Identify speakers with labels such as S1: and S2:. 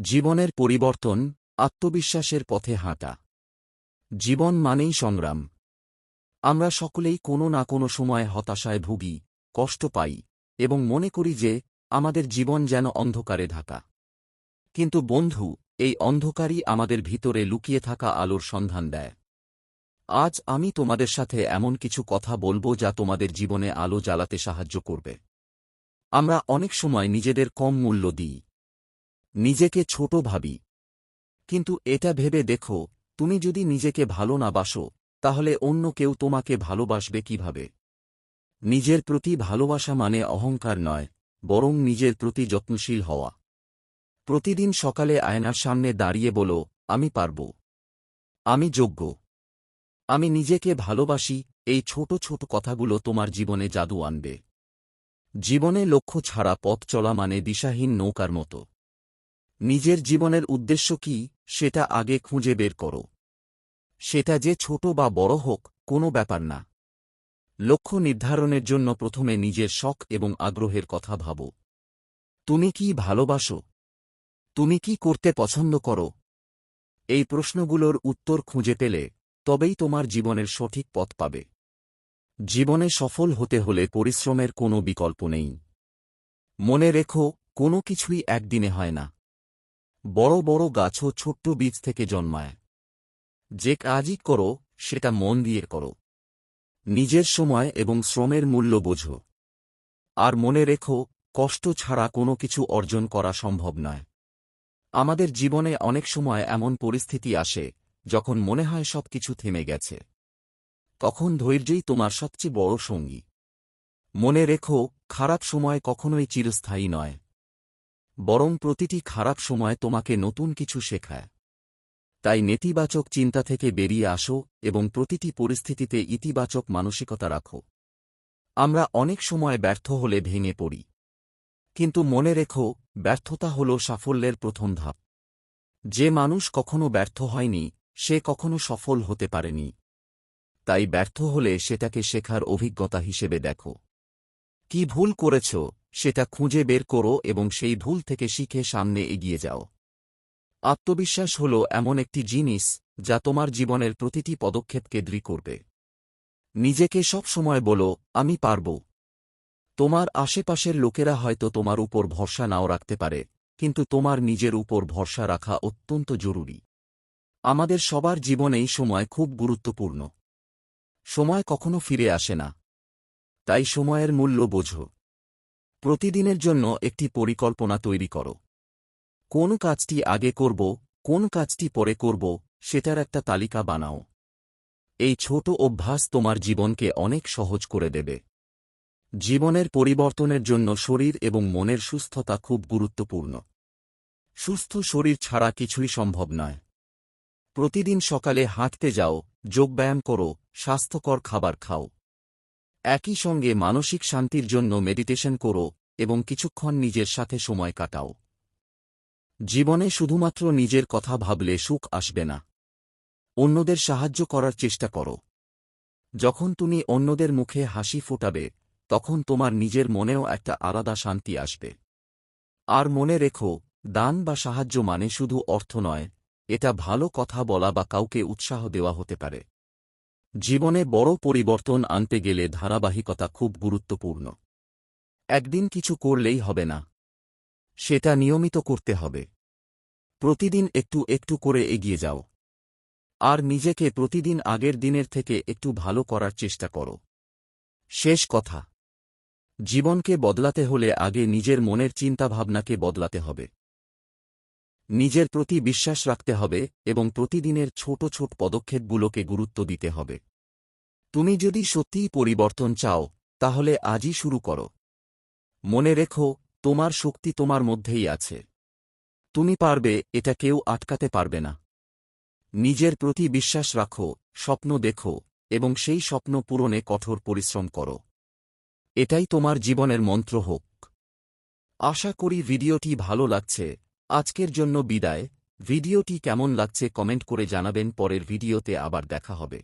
S1: জীবনের পরিবর্তন, আত্মবিশ্বাসের পথে হাঁটা। জীবন মানেই সংগ্রাম। আমরা সকলেই কোনো না কোনো সময় হতাশায় ভুগি, কষ্ট পাই এবং মনে করি যে আমাদের জীবন যেন অন্ধকারে ঢাকা। কিন্তু বন্ধু, এই অন্ধকারই আমাদের ভিতরে লুকিয়ে থাকা আলোর সন্ধান দেয়। আজ আমি তোমাদের সাথে এমন কিছু কথা বলব যা তোমাদের জীবনে আলো জ্বালাতে সাহায্য করবে। আমরা অনেক সময় নিজেদের কম মূল্য দিই। নিজেকে ছোট ভাবি। কিন্তু এটা ভেবে দেখো, তুমি যদি নিজেকে ভালো না বাসো, তাহলে অন্য কেউ তোমাকে ভালোবাসবে কীভাবে? নিজের প্রতি ভালোবাসা মানে অহংকার নয়, বরং নিজের প্রতি যত্নশীল হওয়া। প্রতিদিন সকালে আয়নার সামনে দাঁড়িয়ে বলো, আমি পারব। আমি যোগ্য। আমি নিজেকে ভালোবাসি, এই ছোট ছোট কথাগুলো তোমার জীবনে জাদু আনবে। জীবনে লক্ষ্য ছাড়া পথ চলা মানে দিশাহীন নৌকার মতো। নিজের জীবনের উদ্দেশ্য কি, সেটা আগে খুঁজে বের করো। সেটা যে ছোট বা বড় হোক, কোনো ব্যাপার না। লক্ষ্য নির্ধারণের জন্য প্রথমে নিজের শখ এবং আগ্রহের কথা ভাবো। তুমি কি ভালোবাসো? তুমি কি করতে পছন্দ করো? এই প্রশ্নগুলোর উত্তর খুঁজে পেলে, তবেই তোমার জীবনের সঠিক পথ পাবে। জীবনে সফল হতে হলে পরিশ্রমের কোনো বিকল্প নেই। মনে রেখো, কোনো কিছুই একদিনে হয় না। বড় বড় গাছও ছোট্ট বীজ থেকে জন্মায়। যে কাজই করো, সেটা মন দিয়ে করো। নিজের সময় এবং শ্রমের মূল্য বোঝো। আর মনে রেখো, কষ্ট ছাড়া কোনো কিছু অর্জন করা সম্ভব নয়। আমাদের জীবনে অনেক সময় এমন পরিস্থিতি আসে, যখন মনে হয় সব কিছু থেমে গেছে। তখন ধৈর্যই তোমার সবচেয়ে বড় সঙ্গী। মনে রেখো, খারাপ সময় কখনোই চিরস্থায়ী নয়। বরং প্রতিটি খারাপ সময় তোমাকে নতুন কিছু শেখায়। তাই নেতিবাচক চিন্তা থেকে বেরিয়ে আসো এবং প্রতিটি পরিস্থিতিতে ইতিবাচক মানসিকতা রাখো। আমরা অনেক সময় ব্যর্থ হলে ভেঙে পড়ি। কিন্তু মনে রেখো, ব্যর্থতা হল সাফল্যের প্রথম ধাপ। যে মানুষ কখনো ব্যর্থ হয়নি, সে কখনো সফল হতে পারেনি। তাই ব্যর্থ হলে সেটাকে শেখার অভিজ্ঞতা হিসেবে দেখো। কি ভুল করেছ? সেটা খুঁজে বের করো এবং সেই ভুল থেকে শিখে সামনে এগিয়ে যাও। আত্মবিশ্বাস হল এমন একটি জিনিস যা তোমার জীবনের প্রতিটি পদক্ষেপকে দৃঢ় করবে। নিজেকে সব সময় বলো, আমি পারব। তোমার আশেপাশের লোকেরা হয়তো তোমার উপর ভরসা নাও রাখতে পারে, কিন্তু তোমার নিজের উপর ভরসা রাখা অত্যন্ত জরুরি। আমাদের সবার জীবনেই সময় খুব গুরুত্বপূর্ণ। সময় কখনো ফিরে আসে না। তাই সময়ের মূল্য বোঝো। প্রতিদিনের জন্য একটি পরিকল্পনা তৈরি করো। কোন কাজটি আগে করব, কোন কাজটি পরে করব, সেটার একটা তালিকা বানাও। এই ছোট অভ্যাস তোমার জীবনকে অনেক সহজ করে দেবে। জীবনের পরিবর্তনের জন্য শরীর এবং মনের সুস্থতা খুব গুরুত্বপূর্ণ। সুস্থ শরীর ছাড়া কিছুই সম্ভব নয়। প্রতিদিন সকালে হাঁটতে যাও, যোগব্যায়াম করো, স্বাস্থ্যকর খাবার খাও। একই সঙ্গে মানসিক শান্তির জন্য মেডিটেশন করো এবং কিছুক্ষণ নিজের সাথে সময় কাটাও। জীবনে শুধুমাত্র নিজের কথা ভাবলে সুখ আসবে না। অন্যদের সাহায্য করার চেষ্টা করো। যখন তুমি অন্যদের মুখে হাসি ফোটাবে, তখন তোমার নিজের মনেও একটা আলাদা শান্তি আসবে। আর মনে রেখো, দান বা সাহায্য মানে শুধু অর্থ নয়, এটা ভালো কথা বলা বা কাউকে উৎসাহ দেওয়া হতে পারে। জীবনে বড় পরিবর্তন আনতে গেলে ধারাবাহিকতা খুব গুরুত্বপূর্ণ। একদিন কিছু করলেই হবে না। সেটা নিয়মিত করতে হবে। প্রতিদিন একটু একটু করে এগিয়ে যাও। আর নিজেকে প্রতিদিন আগের দিনের থেকে একটু ভালো করার চেষ্টা করো। শেষ কথা। জীবনকে বদলাতে হলে আগে নিজের মনের চিন্তাভাবনাকে বদলাতে হবে। নিজের প্রতি বিশ্বাস রাখতে হবে এবং প্রতিদিনের ছোট ছোট পদক্ষেপগুলোকে গুরুত্ব দিতে হবে। তুমি যদি সত্যিই পরিবর্তন চাও, তাহলে আজই শুরু করো। মনে রেখো, তোমার শক্তি তোমার মধ্যেই আছে। তুমি পারবে, এটা কেউ আটকাতে পারবে না। নিজের প্রতি বিশ্বাস রাখো, স্বপ্ন দেখো, এবং সেই স্বপ্ন পূরণে কঠোর পরিশ্রম করো। এটাই তোমার জীবনের মন্ত্র হোক। আশা করি ভিডিওটি ভালো লাগছে। আজকের জন্য বিদায়। ভিডিওটি কেমন লাগছে কমেন্ট করে জানাবেন পরের ভিডিওতে আবার দেখা হবে।